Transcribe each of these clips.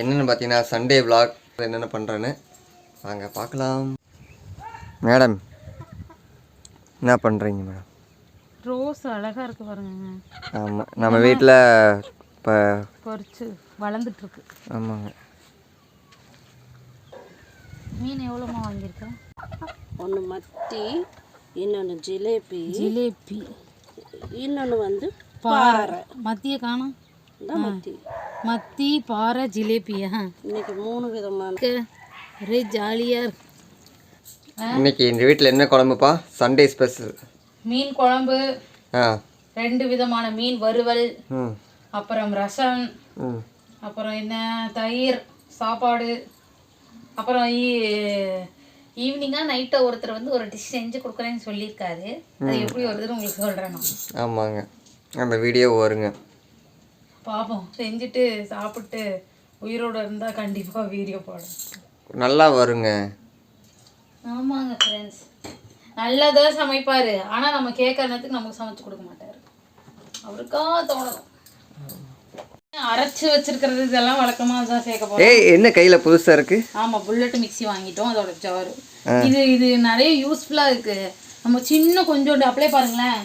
என்னென்னு பார்த்தீங்கன்னா Sunday vlog. என்னென்ன பண்ணுறேன்னு வாங்க பார்க்கலாம். மேடம் என்ன பண்ணுறீங்க மேடம்? ரோஸ் அழகா இருக்கு பாருங்க ஆமாம் நம்ம வீட்டில் இப்போ பொரிச்சு வளர்ந்துட்டு இருக்கு ஆமாங்க. மீன் எவ்வளோமா வாங்கியிருக்கேன் ஒன்று மத்தி இன்னொன்று ஜிலேபி. ஜிலேபி. இன்னொன்று வந்து பாறை. மத்திய காணும்? மத்தி. மத்தி பாறை ஜிலேபியா இன்னைக்கு மூணு விதமான ஒரே ஜாலியாக இருக்கு. இன்னைக்கு எங்கள் வீட்டில் என்ன குழம்புப்பா? சண்டே ஸ்பெஷல் மீன் குழம்பு ரெண்டு விதமான மீன் வறுவல் அப்புறம் ரசம் அப்புறம் என்ன தயிர் சாப்பாடு அப்புறம் ஈவினிங்காக நைட்டை ஒருத்தர் வந்து ஒரு டிஷ் செஞ்சு கொடுக்குறேன்னு சொல்லியிருக்காரு. அது எப்படி வருதுன்னு உங்களுக்கு சொல்கிறேன் நான். ஆமாங்க. அந்த வீடியோ வருங்க. பார்ப்போம் செஞ்சுட்டு சாப்பிட்டு உயிரோட இருந்தால் கண்டிப்பாக வீடியோ போடும் நல்லா வருங்க. ஆமாங்க ஃப்ரெண்ட்ஸ் நல்லதாக சமைப்பார். ஆனால் நம்ம கேட்குற நேரத்துக்கு நமக்கு சமைச்சு கொடுக்க மாட்டார். அவருக்கா தோணணும். அரைச்சு வச்சிருக்கிறது இதெல்லாம் வழக்கமாக தான் சேர்க்க போகிறோம் ஏய் என்ன கையில் புதுசாக இருக்குது ஆமாம் புல்லட் மிக்ஸி வாங்கிட்டோம் அதோட ஜாரு. இது இது நிறைய யூஸ்ஃபுல்லாக இருக்குது நம்ம சின்ன கொஞ்சோண்டு அப்ளை பாருங்களேன்.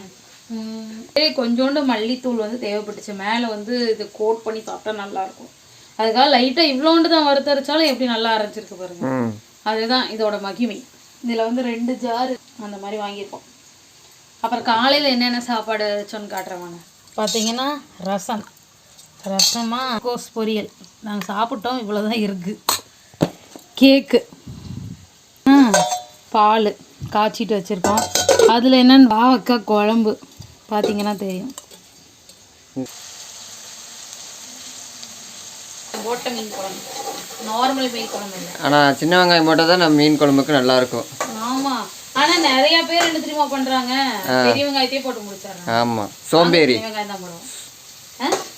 கொஞ்சோண்டு மல்லித்தூள் வந்து தேவைப்பட்டுச்சு. மேலே வந்து இது கோட் பண்ணி சாப்பிட்டா நல்லாயிருக்கும் அதுக்காக லைட்டாக இவ்வளோண்டு தான் வறுத்தரைச்சாலும் எப்படி நல்லா அரைச்சிருக்கு பாருங்க. ம். அதுதான் இதோட மகிமை. இதில் வந்து ரெண்டு ஜாரு அந்த மாதிரி வாங்கியிருக்கோம். அப்புறம் காலையில் என்னென்ன சாப்பாடு வச்சோன்னு காட்டுறவாங்க பார்த்தீங்கன்னா ரசம். ரசமா கோஸ் பொரியல். நாங்கள் சாப்பிட்டோம் இவ்வளோ தான் இருக்குது கேக்கு பால். காய்ச்சிட்டு வச்சுருக்கோம். அதில் என்னென்னு? பாவக்காய் குழம்பு. பார்த்தீங்கன்னா தெரியும். போட்ட மீன் குழம்பு. நார்மல் மீன் குழம்பு இல்லை. ஆனால் சின்ன வெங்காயம் போட்டால் தான் நம்ம மீன் குழம்புக்கு நல்லாயிருக்கும். ஆமா. ஆனா நிறைய பேர் என்ன தெரியுமா பண்றாங்க? பெரிய வெங்காயத்தையே போட்டு முடிச்சாங்க ஆமாம் சோம்பேறி. வெங்காயம் தான் போடுவோம்?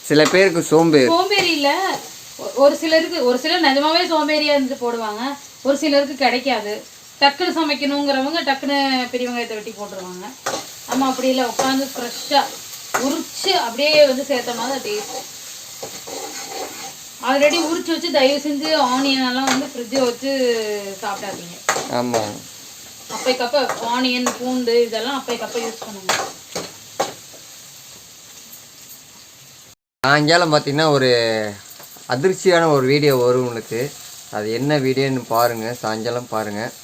சில பேருக்கு சோம்பேறி. சோம்பேறி இல்ல. ஒரு சிலருக்கு ஒரு சிலர் நிஜமாவே சோம்பேறியா இருந்து போடுவாங்க. ஒரு சிலருக்கு கிடைக்காது. டக்குன்னு சமைக்கணுங்கிறவங்க டக்குன்னு பெரிய வெங்காயத்தை வெட்டி போட்டுருவாங்க. நம்ம அப்படி இல்லை உட்காந்து ஃப்ரெஷ்ஷாக உரிச்சு அப்படியே வந்து சேர்த்தோம்னா தான் டேஸ்ட் ஆல்ரெடி உரிச்சு வச்சு தயவு செஞ்சு ஆனியன் எல்லாம் வந்து ஃப்ரிட்ஜில் வச்சு சாப்பிடாதீங்க. ஆமாம் அப்பைக்கப்ப ஆனியன் பூண்டு இதெல்லாம் அப்பைக்கப்ப யூஸ் பண்ணுங்க. சாயங்காலம் பார்த்தீங்கன்னா ஒரு அதிர்ச்சியான ஒரு வீடியோ வரும் உங்களுக்கு. அது என்ன வீடியோன்னு பாருங்கள் சாயங்காலம் பாருங்கள்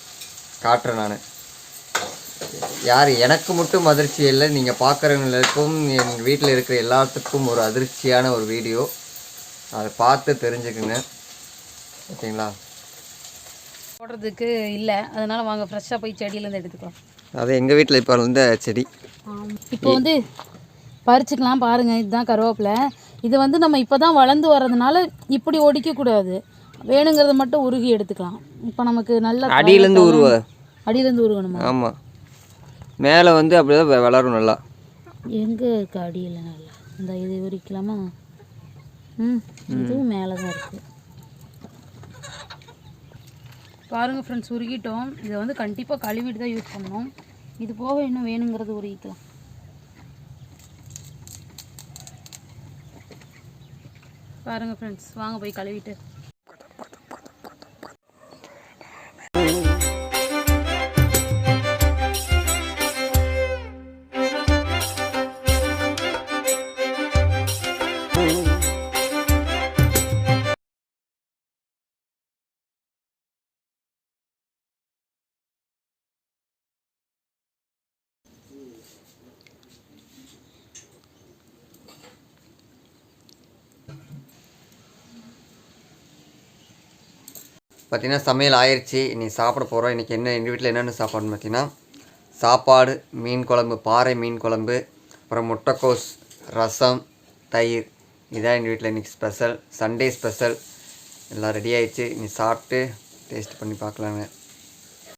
காட்டுறேன் நான். யார் எனக்கு மட்டும் அதிர்ச்சி இல்லை. நீங்கள் பார்க்குறவங்களுக்கும் என் வீட்டில் இருக்கிற எல்லாத்துக்கும் ஒரு அதிர்ச்சியான ஒரு வீடியோ. அதை பார்த்து தெரிஞ்சுக்குங்க. ஓகேங்களா? போடுறதுக்கு இல்லை. அதனால வாங்க ஃப்ரெஷ்ஷாக போய் செடியிலேருந்து எடுத்துக்கலாம். அது எங்கள் வீட்டில் இப்போ இருந்த செடி. இப்போ வந்து பறிச்சுக்கலாம் பாருங்கள் இதுதான் கருவேப்பிலை. இது வந்து நம்ம இப்போ தான் வளர்ந்து வர்றதுனால இப்படி ஒடிக்கக்கூடாது. வேணுங்கிறத மட்டும் உருகி எடுத்துக்கலாம். இப்போ நமக்கு நல்ல அடியிலேருந்து உருவ. அடியிலேருந்து உருகணுமா? ஆமாம் மேலே வந்து அப்படியே தான் வளரும் நல்லா. எங்கே இருக்கு அடியில் நல்லா? இந்த இது உரிக்கலாமா ம் இதுவும் மேலே தான் இருக்குது பாருங்கள் ஃப்ரெண்ட்ஸ் உருகிட்டோம். இதை வந்து கண்டிப்பாக கழுவிட்டு தான் யூஸ் பண்ணணும். இது போக இன்னும் வேணுங்கிறது உருகிக்கலாம் பாருங்கள் ஃப்ரெண்ட்ஸ் வாங்க போய் கழுவிட்டு. பார்த்தீங்கன்னா சமையல் ஆயிடுச்சு இன்றைக்கி சாப்பிட போகிறோம் இன்றைக்கி என்ன எங்கள் வீட்டில் என்னென்ன சாப்பாடுன்னு பார்த்தீங்கன்னா சாப்பாடு மீன் குழம்பு பாறை மீன் குழம்பு அப்புறம் முட்டைக்கோஸ் ரசம் தயிர். இதான் எங்கள் வீட்டில் இன்றைக்கி ஸ்பெஷல் சண்டே ஸ்பெஷல் எல்லாம் ரெடி ஆகிடுச்சு இனி சாப்பிட்டு டேஸ்ட் பண்ணி பார்க்கலாங்க.